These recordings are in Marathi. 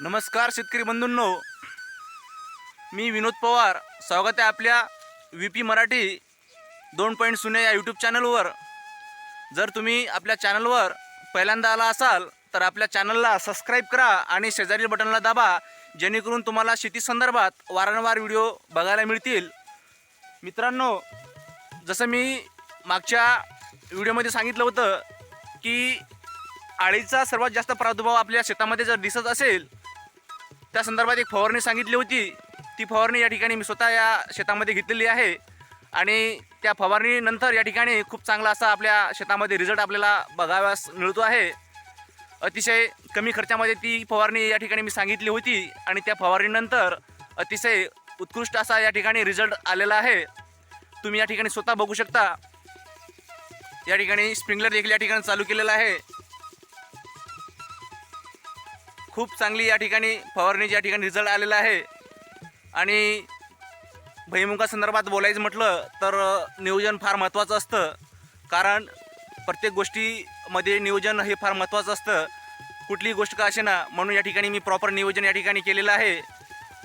नमस्कार शेतकरी बंधूंनो. मी विनोद पवार. स्वागत आहे आपल्या व्ही पी मराठी दोन पॉईंट शून्य या यूट्यूब चॅनलवर. जर तुम्ही आपल्या चॅनलवर पहिल्यांदा आला असाल तर आपल्या चॅनलला सबस्क्राईब करा आणि शेजारील बटनला दाबा जेणेकरून तुम्हाला शेती संदर्भात वारंवार व्हिडिओ बघायला मिळतील. मित्रांनो जसं मी मागच्या व्हिडिओमध्ये सांगितलं होतं की आळीचा सर्वात जास्त प्रादुर्भाव आपल्या शेतामध्ये जर दिसत असेल त्या संदर्भात एक फवारणी सांगितली होती. ती फवारणी या ठिकाणी मी स्वतः या शेतामध्ये घेतलेली आहे. आणि त्या फवारणीनंतर या ठिकाणी खूप चांगला असा आपल्या शेतामध्ये रिझल्ट आपल्याला बघाव्यास मिळतो आहे. अतिशय कमी खर्चामध्ये ती फवारणी या ठिकाणी मी सांगितली होती आणि त्या फवारणीनंतर अतिशय उत्कृष्ट असा या ठिकाणी रिझल्ट आलेला आहे. तुम्ही या ठिकाणी स्वतः बघू शकता. या ठिकाणी स्प्रिंकलर देखील या ठिकाणी चालू केलेला आहे. खूप चांगली या ठिकाणी फवारणीच्या ठिकाणी रिझल्ट आलेला आहे. आणि भुईमुगा संदर्भात बोलायचं म्हटलं तर नियोजन फार महत्त्वाचं असतं. कारण प्रत्येक गोष्टीमध्ये नियोजन हे फार महत्त्वाचं असतं. कुठलीही गोष्ट का असे ना म्हणून या ठिकाणी मी प्रॉपर नियोजन या ठिकाणी केलेलं आहे.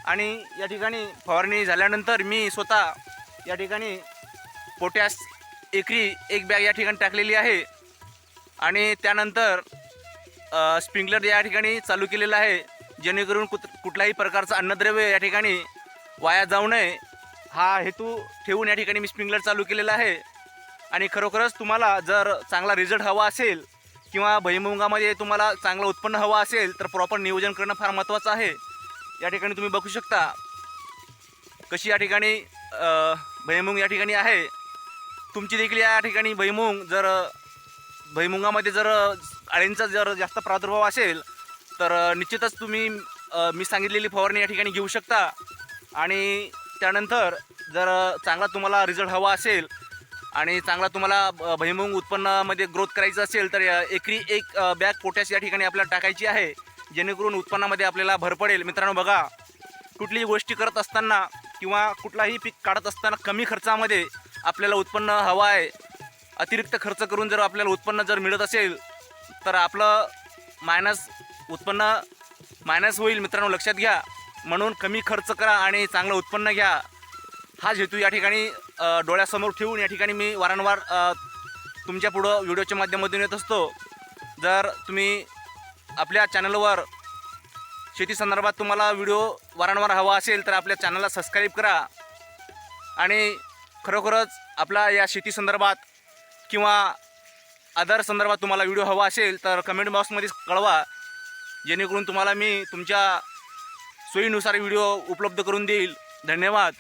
आणि या ठिकाणी फवारणी झाल्यानंतर मी स्वतः या ठिकाणी पोटॅस एकरी एक बॅग या ठिकाणी टाकलेली आहे. आणि त्यानंतर स्प्रिंकलर या ठिकाणी चालू केलेलं आहे. जेणेकरून कुत कुठल्याही प्रकारचं अन्नद्रव्य या ठिकाणी वाया जाऊ नये. हा हेतू ठेवून या ठिकाणी मी स्प्रिंकलर चालू केलेला आहे. आणि खरोखरच तुम्हाला जर चांगला रिझल्ट हवा असेल किंवा भईमुगामध्ये तुम्हाला चांगलं उत्पन्न हवं असेल तर प्रॉपर नियोजन करणं फार महत्त्वाचं आहे. या ठिकाणी तुम्ही बघू शकता कशी या ठिकाणी भईमुंग या ठिकाणी आहे. तुमची देखील या ठिकाणी भईमुंग जर भईमुगामध्ये जर अळींचा जर जास्त प्रादुर्भाव असेल तर निश्चितच तुम्ही मी सांगितलेली फवारणी या ठिकाणी घेऊ शकता. आणि त्यानंतर जर चांगला तुम्हाला रिझल्ट हवा असेल आणि चांगला तुम्हाला भैमुंग उत्पन्नामध्ये ग्रोथ करायचं असेल तर एकरी एक बॅग पोटॅश या ठिकाणी आपल्याला टाकायची आहे जेणेकरून उत्पन्नामध्ये आपल्याला भर पडेल. मित्रांनो बघा कुठलीही गोष्टी करत असताना किंवा कुठलाही पीक काढत असताना कमी खर्चामध्ये आपल्याला उत्पन्न हवं आहे. अतिरिक्त खर्च करून जर आपल्याला उत्पन्न जर मिळत असेल तर आपलं मायनस उत्पन्न मायनस होईल मित्रांनो लक्षात घ्या. म्हणून कमी खर्च करा आणि चांगलं उत्पन्न घ्या. हाच हेतू या ठिकाणी डोळ्यासमोर ठेवून या ठिकाणी मी वारंवार तुमच्या पुढं व्हिडिओच्या माध्यमातून येत असतो. जर तुम्ही आपल्या चॅनलवर शेती संदर्भात तुम्हाला व्हिडिओ वारंवार हवा असेल तर आपल्या चॅनलला सबस्क्राईब करा. आणि खरोखरच आपला या शेती संदर्भात किंवा अदर संदर्भात तुम्हाला व्हिडिओ हवा असेल तर कमेंट बॉक्समध्ये कळवा. जेणेकरून तुम्हाला मी तुमच्या सोयीनुसार व्हिडिओ उपलब्ध करून देईल. धन्यवाद.